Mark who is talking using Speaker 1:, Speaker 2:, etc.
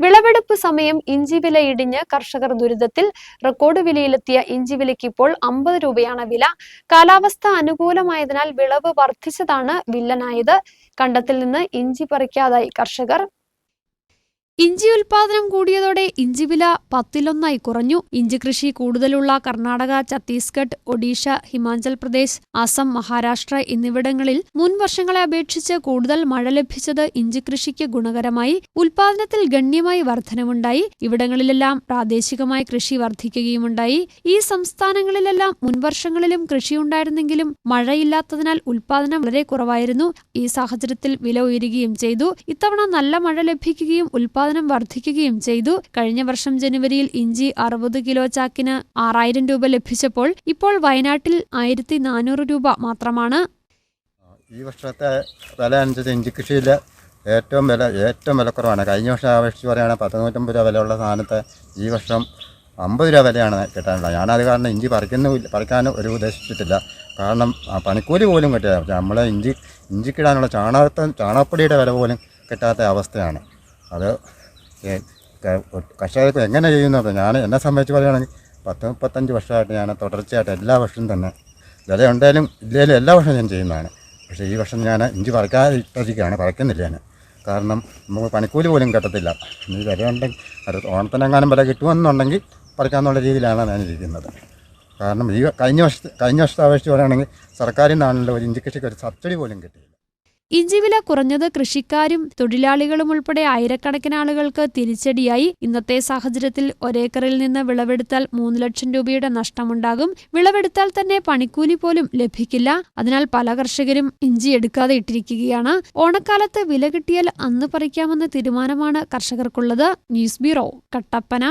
Speaker 1: വിളവെടുപ്പ് സമയം ഇഞ്ചി വില ഇടിഞ്ഞ് കർഷകർ ദുരിതത്തിൽ. റെക്കോർഡ് വിലയിലെത്തിയ ഇഞ്ചി വിലയ്ക്ക് ഇപ്പോൾ അമ്പത് രൂപയാണ് വില. കാലാവസ്ഥ അനുകൂലമായതിനാൽ വിളവ് വർദ്ധിച്ചതാണ് വില്ലനായത്. കണ്ടത്തിൽ നിന്ന് ഇഞ്ചി പറിക്കാതായി കർഷകർ. ഇഞ്ചി ഉൽപാദനം കൂടിയതോടെ ഇഞ്ചി വില പത്തിലൊന്നായി കുറഞ്ഞു. ഇഞ്ചി കൃഷി കൂടുതലുള്ള കർണാടക ഛത്തീസ്ഗഡ് ഒഡീഷ ഹിമാചൽ പ്രദേശ് അസം മഹാരാഷ്ട്ര എന്നിവിടങ്ങളിൽ മുൻ വർഷങ്ങളെ അപേക്ഷിച്ച് കൂടുതൽ മഴ ലഭിച്ചത് ഇഞ്ചി കൃഷിക്ക് ഗുണകരമായി ഉൽപാദനത്തിൽ ഗണ്യമായി വർധനവുണ്ടായി. ഇവിടങ്ങളിലെല്ലാം പ്രാദേശികമായി കൃഷി വർദ്ധിക്കുകയുമുണ്ടായി ഈ സംസ്ഥാനങ്ങളിലെല്ലാം മുൻവർഷങ്ങളിലും കൃഷിയുണ്ടായിരുന്നെങ്കിലും മഴയില്ലാത്തതിനാൽ ഉൽപാദനം വളരെ കുറവായിരുന്നു. ഈ സാഹചര്യത്തിൽ വില ഉയരുകയും ചെയ്തു. ഇത്തവണ നല്ല മഴ ലഭിക്കുകയും ഉൽപാദനം വർദ്ധിക്കുകയും ചെയ്തു. കഴിഞ്ഞ വർഷം ജനുവരിയിൽ ഇഞ്ചി അറുപത് കിലോ ചാക്കിന് ആറായിരം രൂപ ലഭിച്ചപ്പോൾ ഇപ്പോൾ വയനാട്ടിൽ ആയിരത്തി രൂപ മാത്രമാണ്.
Speaker 2: ഈ വർഷത്തെ വില അനുസരിച്ച് ഇഞ്ചി കൃഷിയിൽ ഏറ്റവും വില ഏറ്റവും വിലക്കുറവാണ് കഴിഞ്ഞ വർഷം അപേക്ഷിച്ച് പറയുകയാണെങ്കിൽ പത്തുനൂറ്റമ്പത് രൂപ വിലയുള്ള സാധനത്തെ ഈ വർഷം അമ്പത് രൂപ വിലയാണ് കിട്ടാനുള്ളത്. ഞാനത് കാരണം ഇഞ്ചി പറിക്കുന്ന പറിക്കാൻ ഒരു ഉദ്ദേശിച്ചിട്ടില്ല. കാരണം പണിക്കൂലി പോലും കിട്ടില്ല. നമ്മൾ ഇഞ്ചി ഇഞ്ചിക്കിടാനുള്ള ചാണകത്തെ ചാണകപ്പൊടിയുടെ വില പോലും കിട്ടാത്ത അവസ്ഥയാണ്. അത് കർഷകർക്ക് എങ്ങനെ ചെയ്യുന്നത് ഞാൻ എന്നെ സംബന്ധിച്ച് പറയുകയാണെങ്കിൽ പത്ത് മുപ്പത്തഞ്ച് വർഷമായിട്ട് ഞാൻ തുടർച്ചയായിട്ട് എല്ലാ വർഷവും തന്നെ വില ഉണ്ടെങ്കിലും ഇല്ലെങ്കിലും എല്ലാ വർഷവും ഞാൻ ചെയ്യുന്നതാണ്. പക്ഷേ ഈ വർഷം ഞാൻ ഇഞ്ചി പറക്കാതിരിക്കുകയാണ് പറിക്കുന്നില്ല ഞാൻ. കാരണം നമുക്ക് പണിക്കൂലി പോലും കിട്ടത്തില്ല. ഈ വില ഉണ്ടെങ്കിൽ അത് ഓണത്തിനെങ്ങാനും വില കിട്ടുമെന്നുണ്ടെങ്കിൽ പറിക്കാമെന്നുള്ള രീതിയിലാണ് ഞാൻ ഇരിക്കുന്നത്. കാരണം ഈ കഴിഞ്ഞ വർഷത്തെ കഴിഞ്ഞ വർഷത്തെ അപേക്ഷിച്ച് പറയുകയാണെങ്കിൽ സർക്കാരിൽ നിന്നാണല്ലോ ഒരു ഇഞ്ചി കൃഷിക്ക് ഒരു സബ്സിഡി പോലും കിട്ടിയില്ല.
Speaker 1: ഇഞ്ചി വില കുറഞ്ഞത് കൃഷിക്കാരും തൊഴിലാളികളും ഉൾപ്പെടെ ആയിരക്കണക്കിന് ആളുകൾക്ക് തിരിച്ചടിയായി. ഇന്നത്തെ സാഹചര്യത്തിൽ ഒരേക്കറിൽ നിന്ന് വിളവെടുത്താൽ മൂന്ന് ലക്ഷം രൂപയുടെ നഷ്ടമുണ്ടാകും. വിളവെടുത്താൽ തന്നെ പണിക്കൂലി പോലും ലഭിക്കില്ല. അതിനാൽ പല കർഷകരും ഇഞ്ചി എടുക്കാതെ ഇട്ടിരിക്കുകയാണ്. ഓണക്കാലത്ത് വില കിട്ടിയാൽ അന്ന് പറിക്കാമെന്ന തീരുമാനമാണ് കർഷകർക്കുള്ളത്. News bureau Kattappana.